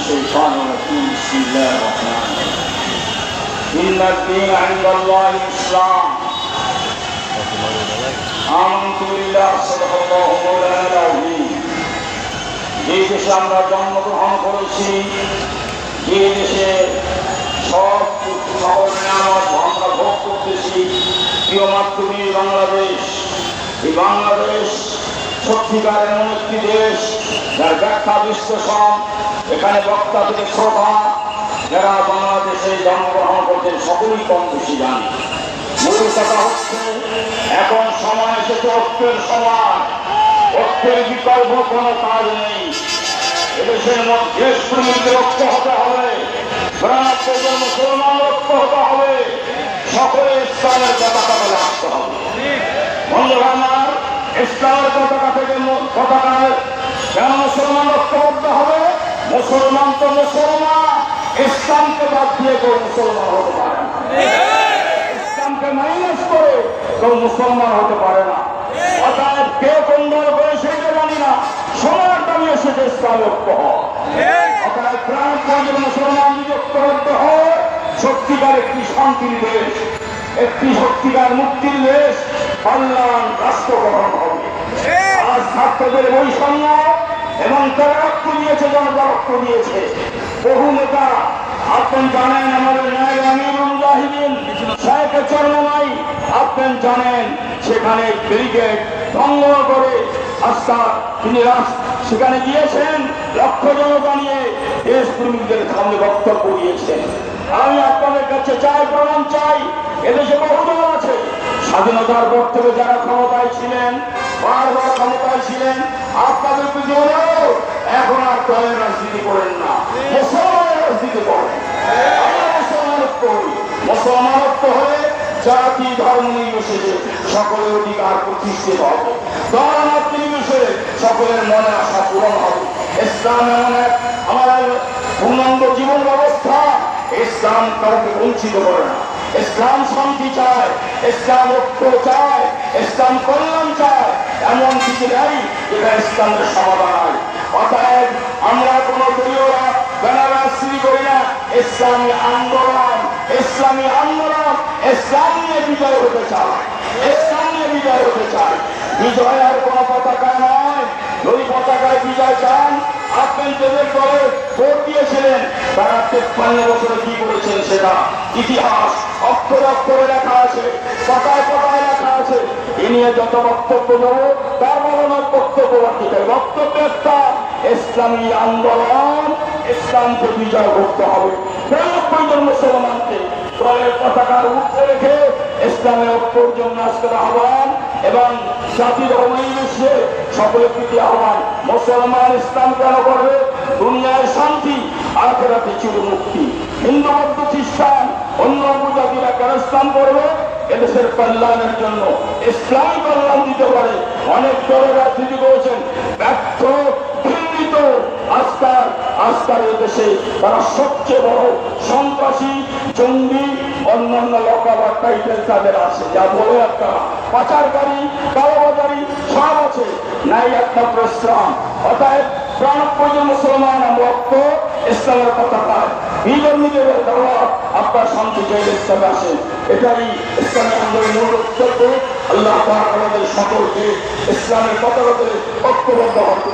الشيطان الرجيم بسم الله الرحمن الرحيم إن الدين عند الله الإسلام آمنت بالله صدق الله مولانا العظيم যে দেশে আমরা জন্মগ্রহণ করেছি যে দেশে সব খবর নেওয়ার আমরা ভোগ করতেছি প্রিয় মাতৃভূমি বাংলাদেশ এই বাংলাদেশ সত্যিকার এমন একটি দেশ, যার ব্যাখ্যা বিশ্লেষণ, এখানে বক্তা থেকে শ্রোতা, যারা বাংলাদেশে জন্মগ্রহণ করছেন সকলেই কম বেশি জানে। মূল কথা হচ্ছে, এখন সময় এসেছে ঐক্যের সময় ঐক্যের বিকল্প কোনো কাজ নেই। এদেশের মধ্যে শ্রমিকদের ঐক্য হতে হবে। মুসলমান ঐক্য হতে হবে। সকলে ইসলামের পতাকা আসতে হবে। বন্ধুরা আমার ইসলামের পতাকা থেকে পতাকার কেন মুসলমান ঐক্যবদ্ধ হবে, মুসলমান তো মুসলমান, ইসলামকে বাদ দিয়ে কেউ মুসলমান হতে পারে না। ইসলামকে মাইনাস করে কেউ মুসলমান হতে পারে না। অর্থাৎ কে কোন দল করে সেটা জানি না। সবার দাবি এসেছে ইসলাম ঐক্য অর্থাৎ প্রাণ মুসলমান যদি ঐক্যবদ্ধ হয় সত্যিকার একটি শান্তির দেশ একটি সত্যিকার মুক্তির দেশ কল্যাণ রাষ্ট্র গঠন হবে। আজ ছাত্রদের বৈষম্য এবং তারা রক্ত দিয়েছে জনতা রক্ত দিয়েছে। বহু নেতা আপনি জানেন আমাদের ন্যায় আমিরুল জাহিদিন শাহেখ চরমাই আপনি জানেন সেখানে ব্রিগেড ভঙ্গ করে আস্থা তিনি সেখানে গিয়েছেন, লক্ষ জনতা নিয়ে দেশ প্রেমিকদের সামনে বক্তব্য দিয়েছেন। আমি আপনাদের কাছে চাই প্রমাণ চাই, এদেশে বহু দল আছে। স্বাধীনতার পর থেকে যারা ক্ষমতায় ছিলেন, বারবার ক্ষমতায় ছিলেন, আপনাদের প্রতি এখন আর দলের রাজনীতি করেন না। মুসলমানের রাজনীতি করেন। আমরা মুসলমানত্ব মুসলমানত্ব হলে জাতি, ধর্ম নির্বিশেষে সকলের অধিকার প্রতিষ্ঠিত হবে। দলমত নির্বিশেষে সকলের মনে আশা পূরণ হবে। ইসলাম এমন এক আমাদের পূর্ণাঙ্গ জীবন ব্যবস্থা। ইসলাম কাউকে বঞ্চিত করে না। ইসলাম শান্তি চায়, ইসলাম ঐক্য চায়, ইসলাম কল্যাণ চায়। এমন কিছু নেই যেটা ইসলামের সমাধান হয়। অতএব আমরা কোনো দলীয়রা বেনারসি করি না। ইসলামী আন্দোলন ইসলামী আন্দোলন ইসলাম বিজয় হতে চায়। ইসলাম বিজয় হতে চায়। বিজয় আর কোনো পতাকা নয়। যদি পতাকায় বিজয় চান দলে ভোট দিয়েছিলেন। তারা তেপ্পান্ন বছরে কি করেছেন সেটা ইতিহাস অক্ষরে অক্ষরে লেখা আছে, পাতায় পাতায় আছে। এ নিয়ে যত বক্তব্য দেবো, তার বলনার বক্তব্য রাখতে বক্তব্য একটা ইসলামী আন্দোলন, ইসলামকে বিজয় করতে হবে। পতাকার উঠে রেখে ইসলামের ঐক্যর জন্য আজকের এবং জাতি ধর্ম বিশ্বে সকলের আহ্বান। মুসলমান ইসলাম কেন করবে? দুনিয়ায় শান্তি, আখেরাতে চির মুক্তি হিন্দু খ্রিস্টান, অন্য উপজাতিরা কেন ইসলাম করবে? এদেশের কল্যাণের জন্য ইসলামী কল্যাণ দিতে পারে। অনেক দলের রাজনীতি করেছেন। ব্যর্থ আস্থার এদেশে তারা সবচেয়ে বড় সন্ত্রাসী, জঙ্গি, অন্যান্য লকাবার টাইপের তাদের আছে। যা বলে একটা পাচারকারী, কালোবাজারি সব আছে। নাই একটা প্রশ্রম অতএব মুসলমান ঐক্য ইসলামের কথা নিজের নিজের আপনার শান্তি চাইলে ইসলামে আসে এটাই ইসলামের মূল আল্লাহ আমাদের সকলকে ইসলামের পতাকাতে ঐক্যবদ্ধ হতে